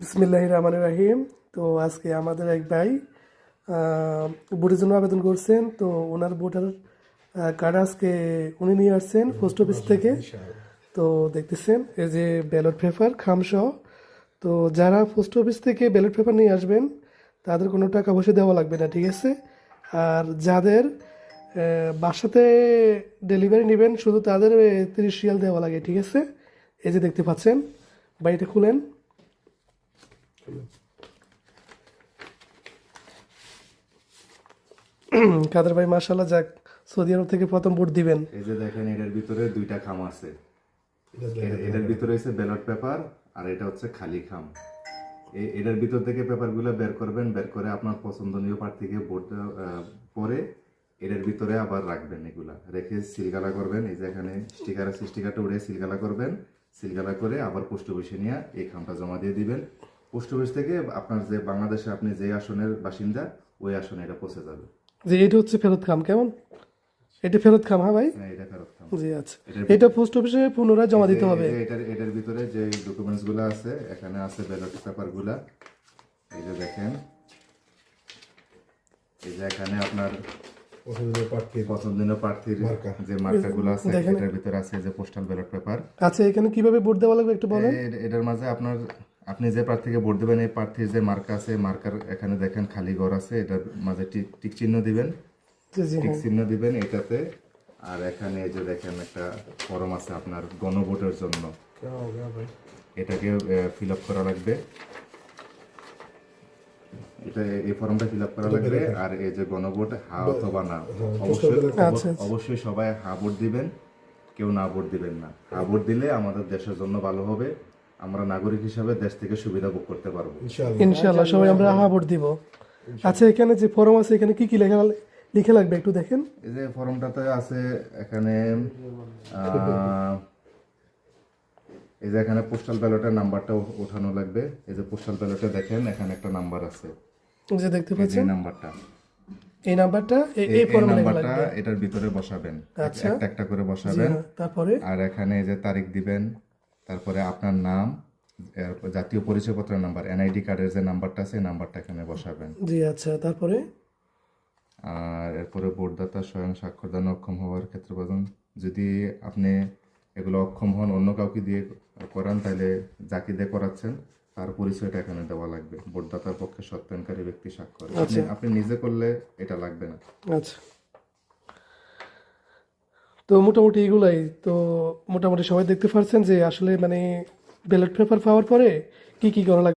বিসমিল্লাহ রহমান রাহিম। তো আজকে আমাদের এক ভাই ভোটের জন্য আবেদন করছেন। তো ওনার ভোটার কার্ড আজকে উনি নিয়ে আসছেন পোস্ট অফিস থেকে। তো দেখতেছেন, এই যে ব্যালট পেপার, খামসহ। তো যারা পোস্ট অফিস থেকে ব্যালট পেপার নিয়ে আসবেন, তাদের কোনো টাকা পয়সা দেওয়া লাগবে না, ঠিক আছে? আর যাদের বাসাতে ডেলিভারি নেবেন, শুধু তাদের তিরিশ রিয়াল দেওয়া লাগে, ঠিক আছে? এই যে দেখতে পাচ্ছেন, বাড়িটা খুলেন। কাদের ভাই মার্শাল্লাহ যাক সৌদি আরব থেকে প্রথম ভোট দিবেন। এই যে দেখেন এটার ভিতরে দুইটা খাম আছে। এটার ভিতরে হচ্ছে ব্যালট পেপার আর এটা হচ্ছে খালি খাম। এটার ভিতর থেকে পেপারগুলো বের করবেন বের করে আপনার পছন্দনীয় প্রার্থীকে ভোট পরে এটার ভিতরে আবার রাখবেন এগুলা। রেখে সিলগালা করবেন। এই যে এখানে স্টিকার আছে স্টিকারটা উড়ে সিলগালা করবেন। সিলগালা করে আবার পোস্ট অফিসে নিয়ে এই খামটা জমা দিয়ে দিবেন। পোস্ট অফিস থেকে আপনার যে বাংলাদেশে আপনি যে আসনের বাসিন্দা ওই আসনে এটা পৌঁছে যাবে। যে এটা হচ্ছে ফেরত খাম কেমন? এটা ফেরত খাম হ্যাঁ ভাই? হ্যাঁ এটা ফেরত খাম। জি আচ্ছা। এটা পোস্ট অফিসে পুনরায় জমা দিতে এই- হবে। যে এটার এটার ভিতরে যে ডকুমেন্টসগুলো আছে এখানে আছে ব্যালট পেপারগুলা। এই যে দেখেন। এই যে এখানে আপনার এটার ভিতরে আছে যে পোস্টাল ব্যালট পেপার আচ্ছা এখানে কীভাবে ভোট দেওয়া লাগবে একটু বলেন? এটার মাঝে আপনার আপনি যে প্রার্থীকে ভোট দেবেন এই প্রার্থীর যে মার্কা আছে মার্কার এখানে দেখেন খালি ঘর আছে এটার মাঝে টিক টিক চিহ্ন দিবেন। টিক চিহ্ন দিবেন এটাতে। আর এখানে এই যে দেখেন একটা ফর্ম আছে আপনার গণভোটের জন্য। এটাকে ফিল আপ করা লাগবে। এটা এই ফর্মটা ফিল আপ করা লাগবে। আর এই যে গণভোট হা অথবা না। অবশ্যই আচ্ছা, অবশ্যই সবাই হা ভোট দিবেন কেউ না ভোট দিবেন না। হা ভোট দিলে আমাদের দেশের জন্য ভালো হবে। আমরা নাগরিক হিসাবে দেশ থেকে সুবিধা ভোগ করতে পারব। ইনশাআল্লাহ। ইনশাআল্লাহ সবাই আমরা ভোট দিব। আচ্ছা এখানে যে ফর্ম আছে এখানে কি কি লেখা লিখে লাগবে একটু দেখেন? এই যে ফর্মটাতে আছে এখানে এই যে এখানে পোস্টাল ব্যালটের নাম্বারটা ওঠানো লাগবে। এই যে পোস্টাল ব্যালটে দেখেন এখানে একটা নাম্বার আছে। এই যে দেখতে পাচ্ছেন? নাম্বারটা এই নাম্বারটা এই- এই এই- ফর্মে নাম্বারটা এটার ভিতরে বসাবেন। আচ্ছা। একটা একটা করে বসাবেন। হ্যাঁ, তারপরে? আর এখানে এই যে তারিখ দিবেন। তারপরে আপনার নাম জাতীয় পরিচয়পত্রের নাম্বার এনআইডি কার্ডের যে নাম্বারটা আছে নাম্বারটা এখানে বসাবেন। জি আচ্ছা তারপরে? আর এরপরে ভোটদাতা স্বয়ং স্বাক্ষরদানে অক্ষম হওয়ার ক্ষেত্রে বলুন যদি আপনি এগুলো অক্ষম হন অন্য কাউকে দিয়ে করান তাহলে যাকে দিয়ে করাচ্ছেন তার পরিচয়টা এখানে দেওয়া লাগবে। ভোটদাতার পক্ষে সত্যায়নকারী ব্যক্তি স্বাক্ষর। আপনি আপনি নিজে করলে এটা লাগবে না। আচ্ছা। তো মোটামুটি এগুলাই। তো মোটামুটি সবাই দেখতে পারছেন যে আসলে মানে ব্যালট পেপার পাওয়ার পরে কি কি করা লাগবে?